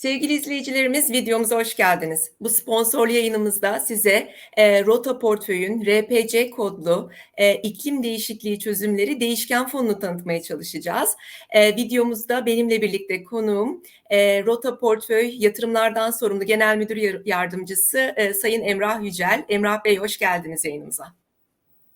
Sevgili izleyicilerimiz videomuza hoş geldiniz. Bu sponsorlu yayınımızda size e, Rota Portföy'ün RPC kodlu e, iklim değişikliği çözümleri değişken fonunu tanıtmaya çalışacağız. E, videomuzda benimle birlikte konuğum e, Rota Portföy Yatırımlardan Sorumlu Genel Müdür Yar- Yardımcısı e, Sayın Emrah Yücel. Emrah Bey hoş geldiniz yayınımıza.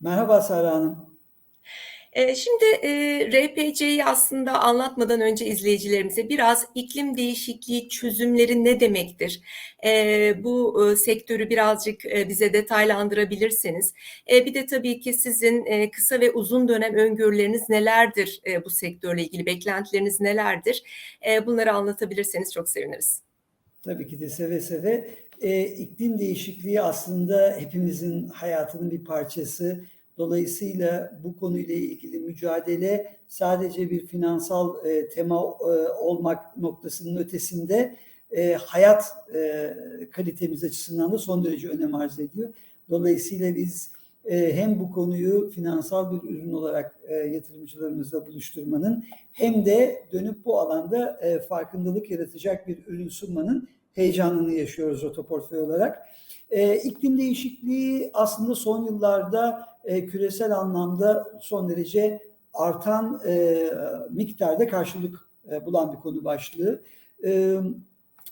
Merhaba Sara Hanım. Ee, Şimdi e, RPC'yi aslında anlatmadan önce izleyicilerimize biraz iklim değişikliği çözümleri ne demektir? Ee, Bu e, sektörü birazcık e, bize detaylandırabilirseniz. E, Bir de tabii ki sizin e, kısa ve uzun dönem öngörüleriniz nelerdir e, bu sektörle ilgili, beklentileriniz nelerdir? E, Bunları anlatabilirseniz çok seviniriz. Tabii ki de seve seve. Ee, iklim değişikliği aslında hepimizin hayatının bir parçası. Dolayısıyla bu konuyla ilgili mücadele sadece bir finansal e, tema e, olmak noktasının ötesinde e, hayat e, kalitemiz açısından da son derece önem arz ediyor. Dolayısıyla biz e, hem bu konuyu finansal bir ürün olarak e, yatırımcılarımızla buluşturmanın hem de dönüp bu alanda e, farkındalık yaratacak bir ürün sunmanın heyecanını yaşıyoruz otoportföy olarak. E, iklim değişikliği aslında son yıllarda e, küresel anlamda son derece artan e, miktarda karşılık e, bulan bir konu başlığı. E,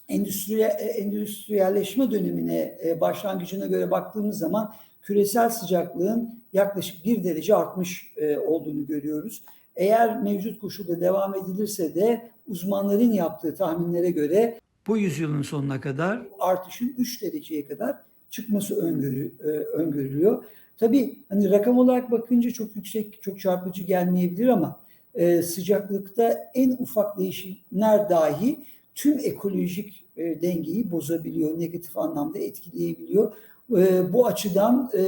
endüstriye, endüstriyelleşme dönemine e, başlangıcına göre baktığımız zaman küresel sıcaklığın yaklaşık bir derece artmış e, olduğunu görüyoruz. Eğer mevcut koşulda devam edilirse de uzmanların yaptığı tahminlere göre bu yüzyılın sonuna kadar artışın 3 dereceye kadar çıkması öngörü, e, öngörülüyor. Tabii hani rakam olarak bakınca çok yüksek, çok çarpıcı gelmeyebilir ama e, sıcaklıkta en ufak değişimler dahi tüm ekolojik e, dengeyi bozabiliyor, negatif anlamda etkileyebiliyor. E, bu açıdan e,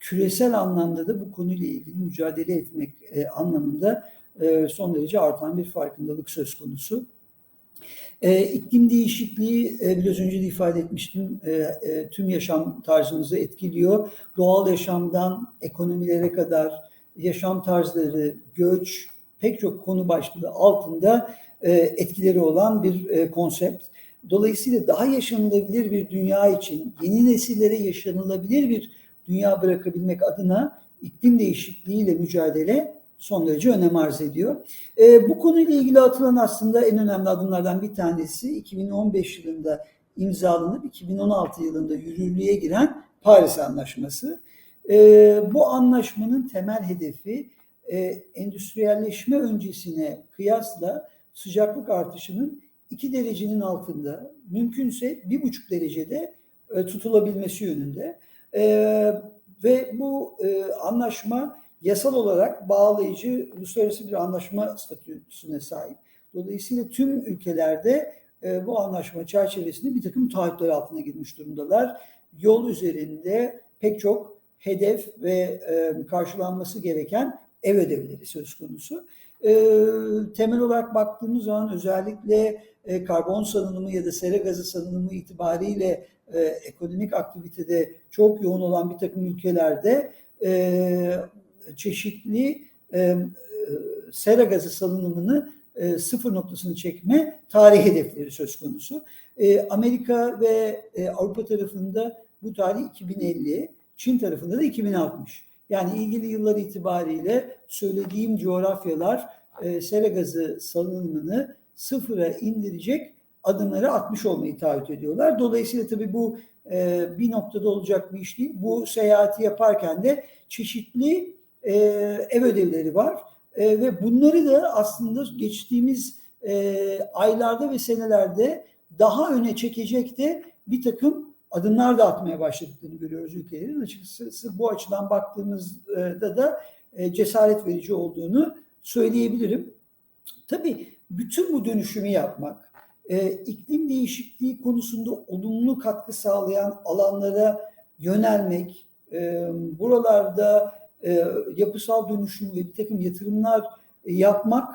küresel anlamda da bu konuyla ilgili mücadele etmek e, anlamında e, son derece artan bir farkındalık söz konusu. E, iklim değişikliği e, biraz önce de ifade etmiştim e, e, tüm yaşam tarzımızı etkiliyor. Doğal yaşamdan ekonomilere kadar yaşam tarzları, göç pek çok konu başlığı altında e, etkileri olan bir e, konsept. Dolayısıyla daha yaşanılabilir bir dünya için yeni nesillere yaşanılabilir bir dünya bırakabilmek adına iklim değişikliğiyle mücadele son derece önem arz ediyor. E, bu konuyla ilgili atılan aslında en önemli adımlardan bir tanesi 2015 yılında imzalanıp 2016 yılında yürürlüğe giren Paris Anlaşması. E, bu anlaşmanın temel hedefi e, endüstriyelleşme öncesine kıyasla sıcaklık artışının 2 derecenin altında mümkünse 1,5 derecede e, tutulabilmesi yönünde. E, ve bu e, anlaşma yasal olarak bağlayıcı uluslararası bir anlaşma statüsüne sahip. Dolayısıyla tüm ülkelerde e, bu anlaşma çerçevesinde bir takım taahhütler altına girmiş durumdalar. Yol üzerinde pek çok hedef ve e, karşılanması gereken ev ödevleri söz konusu. E, temel olarak baktığımız zaman özellikle e, karbon salınımı ya da sera gazı salınımı itibariyle e, ekonomik aktivitede çok yoğun olan bir takım ülkelerde e, çeşitli e, sera gazı salınımını e, sıfır noktasını çekme tarih hedefleri söz konusu. E, Amerika ve e, Avrupa tarafında bu tarih 2050, Çin tarafında da 2060. Yani ilgili yıllar itibariyle söylediğim coğrafyalar e, sera gazı salınımını sıfıra indirecek adımları atmış olmayı taahhüt ediyorlar. Dolayısıyla tabii bu e, bir noktada olacak bir iş değil. Bu seyahati yaparken de çeşitli e, ev ödevleri var e, ve bunları da aslında geçtiğimiz e, aylarda ve senelerde daha öne çekecek de bir takım adımlar da atmaya başladıklarını görüyoruz ülkelerin. Açıkçası bu açıdan baktığımızda da cesaret verici olduğunu söyleyebilirim. Tabii bütün bu dönüşümü yapmak, iklim değişikliği konusunda olumlu katkı sağlayan alanlara yönelmek, buralarda e, yapısal dönüşüm ve bir takım yatırımlar e, yapmak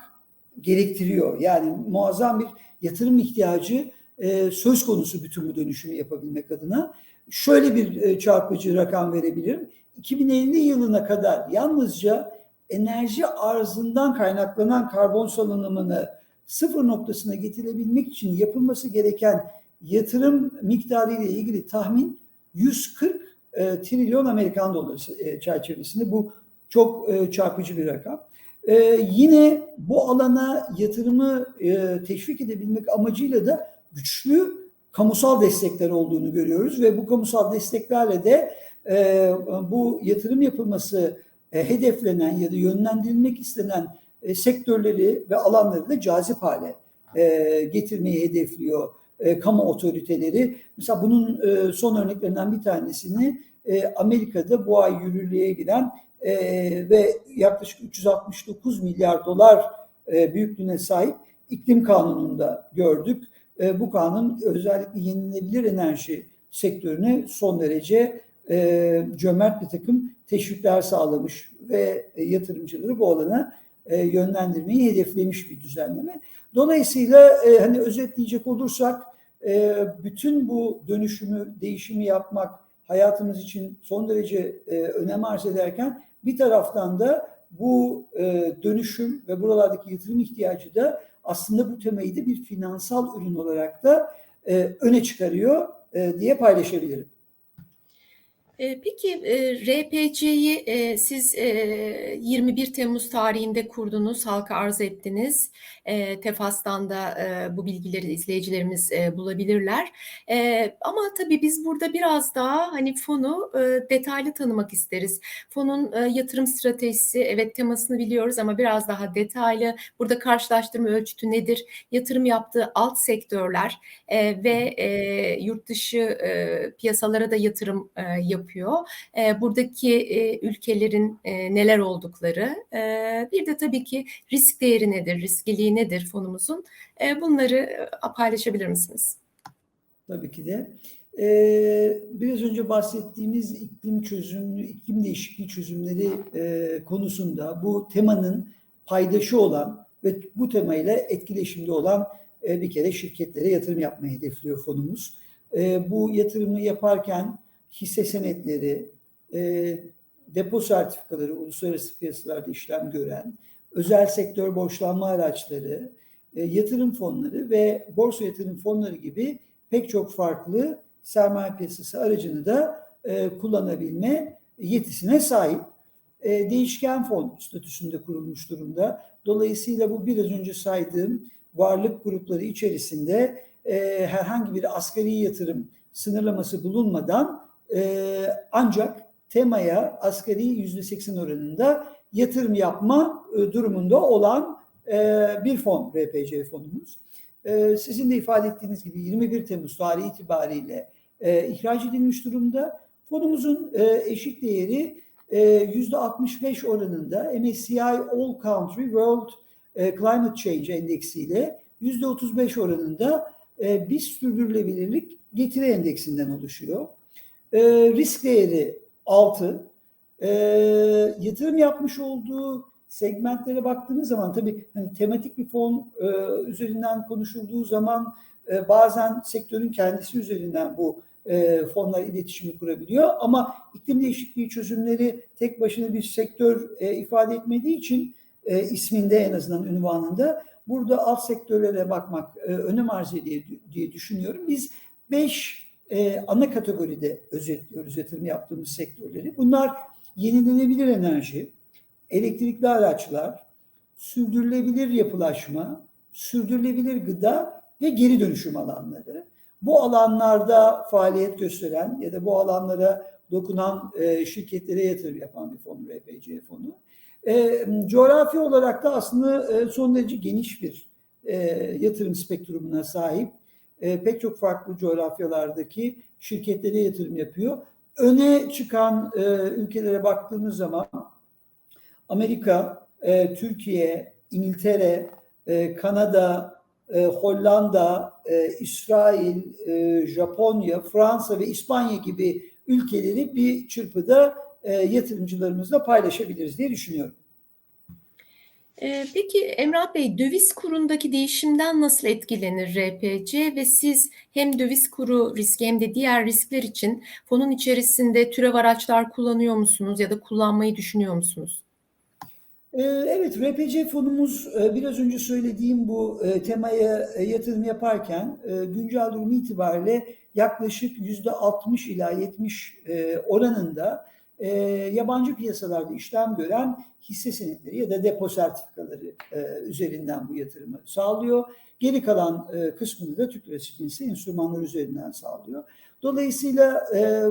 gerektiriyor. Yani muazzam bir yatırım ihtiyacı e, söz konusu bütün bu dönüşümü yapabilmek adına. Şöyle bir e, çarpıcı rakam verebilirim. 2050 yılına kadar yalnızca enerji arzından kaynaklanan karbon salınımını sıfır noktasına getirebilmek için yapılması gereken yatırım miktarı ile ilgili tahmin 140 e, trilyon Amerikan doları e, çerçevesinde bu çok e, çarpıcı bir rakam. E, yine bu alana yatırımı e, teşvik edebilmek amacıyla da güçlü kamusal destekler olduğunu görüyoruz ve bu kamusal desteklerle de e, bu yatırım yapılması e, hedeflenen ya da yönlendirilmek istenen e, sektörleri ve alanları da cazip hale e, getirmeyi hedefliyor e, kamu otoriteleri. Mesela bunun e, son örneklerinden bir tanesini e, Amerika'da bu ay yürürlüğe giren e, ve yaklaşık 369 milyar dolar e, büyüklüğüne sahip iklim kanununda gördük. E, bu kanun özellikle yenilenebilir enerji sektörüne son derece e, cömert bir takım teşvikler sağlamış ve e, yatırımcıları bu alana e, yönlendirmeyi hedeflemiş bir düzenleme. Dolayısıyla e, hani özetleyecek olursak e, bütün bu dönüşümü, değişimi yapmak hayatımız için son derece e, önem arz ederken bir taraftan da bu e, dönüşüm ve buralardaki yatırım ihtiyacı da aslında bu temayı da bir finansal ürün olarak da e, öne çıkarıyor e, diye paylaşabilirim. E, peki e, RPC'yi e, siz 21 Temmuz tarihinde kurdunuz, halka arz ettiniz. Tefas'tan da bu bilgileri izleyicilerimiz bulabilirler. Ama tabii biz burada biraz daha hani fonu detaylı tanımak isteriz. Fonun yatırım stratejisi, evet temasını biliyoruz ama biraz daha detaylı. Burada karşılaştırma ölçütü nedir? Yatırım yaptığı alt sektörler ve yurt dışı piyasalara da yatırım yapıyor yapıyor. E, buradaki e, ülkelerin e, neler oldukları, e, bir de tabii ki risk değeri nedir, riskliliği nedir fonumuzun, e, bunları paylaşabilir misiniz? Tabii ki de. Ee, biraz önce bahsettiğimiz iklim çözümlü, iklim değişikliği çözümleri e, konusunda bu temanın paydaşı olan ve bu temayla etkileşimde olan bir kere şirketlere yatırım yapmayı hedefliyor fonumuz. Bu yatırımı yaparken hisse senetleri, e, depo sertifikaları, uluslararası piyasalarda işlem gören, özel sektör borçlanma araçları, e, yatırım fonları ve borsa yatırım fonları gibi pek çok farklı sermaye piyasası aracını da e, kullanabilme yetisine sahip. E, değişken fon statüsünde kurulmuş durumda. Dolayısıyla bu biraz önce saydığım varlık grupları içerisinde e, herhangi bir asgari yatırım sınırlaması bulunmadan e, ancak temaya asgari yüzde seksen oranında yatırım yapma e, durumunda olan e, bir fon RPC fonumuz. E, sizin de ifade ettiğiniz gibi 21 Temmuz tarihi itibariyle e, ihraç edilmiş durumda. Fonumuzun e, eşik değeri yüzde 65 oranında MSCI All Country World e, Climate Change Endeksi ile yüzde 35 oranında e, BIST sürdürülebilirlik getiri endeksinden oluşuyor. E, risk değeri 6. E, yatırım yapmış olduğu segmentlere baktığımız zaman tabii hani tematik bir fon e, üzerinden konuşulduğu zaman e, bazen sektörün kendisi üzerinden bu e, fonlar iletişimi kurabiliyor. Ama iklim değişikliği çözümleri tek başına bir sektör e, ifade etmediği için e, isminde en azından ünvanında burada alt sektörlere bakmak e, önem arz ediyor diye düşünüyorum. Biz 5 e, ana kategoride özetliyoruz yatırım yaptığımız sektörleri. Bunlar yenilenebilir enerji, elektrikli araçlar, sürdürülebilir yapılaşma, sürdürülebilir gıda ve geri dönüşüm alanları. Bu alanlarda faaliyet gösteren ya da bu alanlara dokunan e, şirketlere yatırım yapan bir fon, RPC fonu. E, coğrafi olarak da aslında e, son derece geniş bir e, yatırım spektrumuna sahip e, pek çok farklı coğrafyalardaki şirketlere yatırım yapıyor. Öne çıkan e, ülkelere baktığımız zaman Amerika, e, Türkiye, İngiltere, e, Kanada, e, Hollanda, e, İsrail, e, Japonya, Fransa ve İspanya gibi ülkeleri bir çırpıda e, yatırımcılarımızla paylaşabiliriz diye düşünüyorum. Ee, peki Emrah Bey, döviz kurundaki değişimden nasıl etkilenir RPC ve siz hem döviz kuru riski hem de diğer riskler için fonun içerisinde türev araçlar kullanıyor musunuz ya da kullanmayı düşünüyor musunuz? Ee, Evet, RPC fonumuz e, biraz önce söylediğim bu e, temaya yatırım yaparken e, güncel durum itibariyle yaklaşık yüzde 60 ila 70 e, oranında e, yabancı piyasalarda işlem gören hisse senetleri ya da depo sertifikaları e, üzerinden bu yatırımı sağlıyor. Geri kalan e, kısmını da Türk Lirası cinsi enstrümanlar üzerinden sağlıyor. Dolayısıyla e,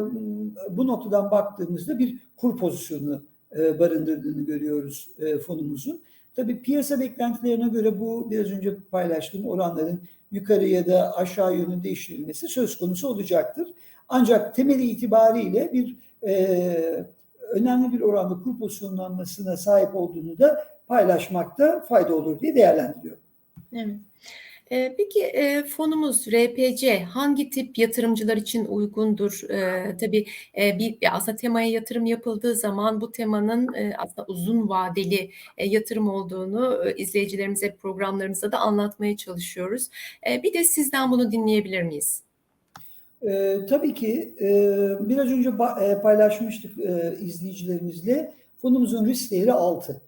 bu noktadan baktığımızda bir kur pozisyonu e, barındırdığını görüyoruz e, fonumuzun. Tabii piyasa beklentilerine göre bu biraz önce paylaştığım oranların yukarı ya da aşağı yönünde değiştirilmesi söz konusu olacaktır. Ancak temeli itibariyle bir e, önemli bir oranda kur pozisyonlanmasına sahip olduğunu da paylaşmakta fayda olur diye değerlendiriyorum. Evet. Ee, Peki e, fonumuz RPC hangi tip yatırımcılar için uygundur? Ee, tabii e, bir aslında temaya yatırım yapıldığı zaman bu temanın e, aslında uzun vadeli e, yatırım olduğunu e, izleyicilerimize programlarımızda da anlatmaya çalışıyoruz. E, bir de sizden bunu dinleyebilir miyiz? Ee, tabii ki e, biraz önce e, paylaşmıştık e, izleyicilerimizle. Fonumuzun risk değeri 6.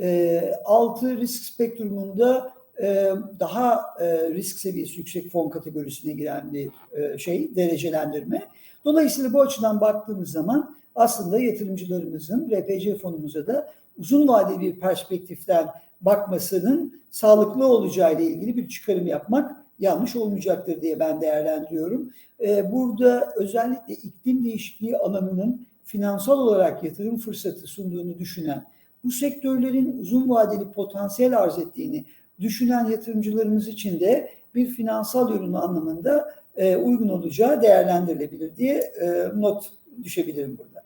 E, 6 risk spektrumunda e, daha e, risk seviyesi yüksek fon kategorisine giren bir e, şey, derecelendirme. Dolayısıyla bu açıdan baktığımız zaman aslında yatırımcılarımızın RPC fonumuza da uzun vadeli bir perspektiften bakmasının sağlıklı olacağı ile ilgili bir çıkarım yapmak yanlış olmayacaktır diye ben değerlendiriyorum. Ee, Burada özellikle iklim değişikliği alanının finansal olarak yatırım fırsatı sunduğunu düşünen, bu sektörlerin uzun vadeli potansiyel arz ettiğini düşünen yatırımcılarımız için de bir finansal ürün anlamında e, uygun olacağı değerlendirilebilir diye e, not düşebilirim burada.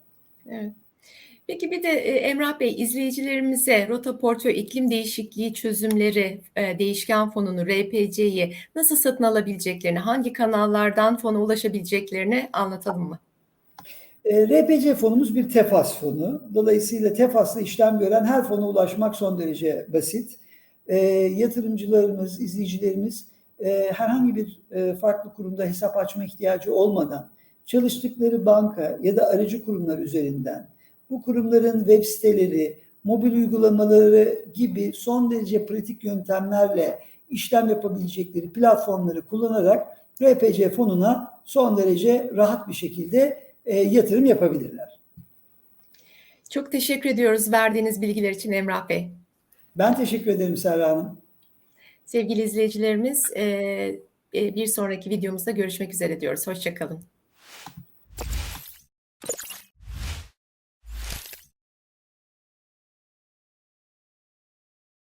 Evet. Peki bir de e, Emrah Bey izleyicilerimize Rota Portföy İklim Değişikliği Çözümleri e, Değişken Fonu'nu RPC'yi nasıl satın alabileceklerini, hangi kanallardan fona ulaşabileceklerini anlatalım mı? E, RPC fonumuz bir TEFAS fonu. Dolayısıyla TEFAS'la işlem gören her fona ulaşmak son derece basit. E, yatırımcılarımız, izleyicilerimiz e, herhangi bir e, farklı kurumda hesap açma ihtiyacı olmadan çalıştıkları banka ya da aracı kurumlar üzerinden bu kurumların web siteleri, mobil uygulamaları gibi son derece pratik yöntemlerle işlem yapabilecekleri platformları kullanarak RPC fonuna son derece rahat bir şekilde e, yatırım yapabilirler. Çok teşekkür ediyoruz verdiğiniz bilgiler için Emrah Bey. Ben teşekkür ederim Serra Hanım. Sevgili izleyicilerimiz, e, e, bir sonraki videomuzda görüşmek üzere diyoruz. Hoşçakalın.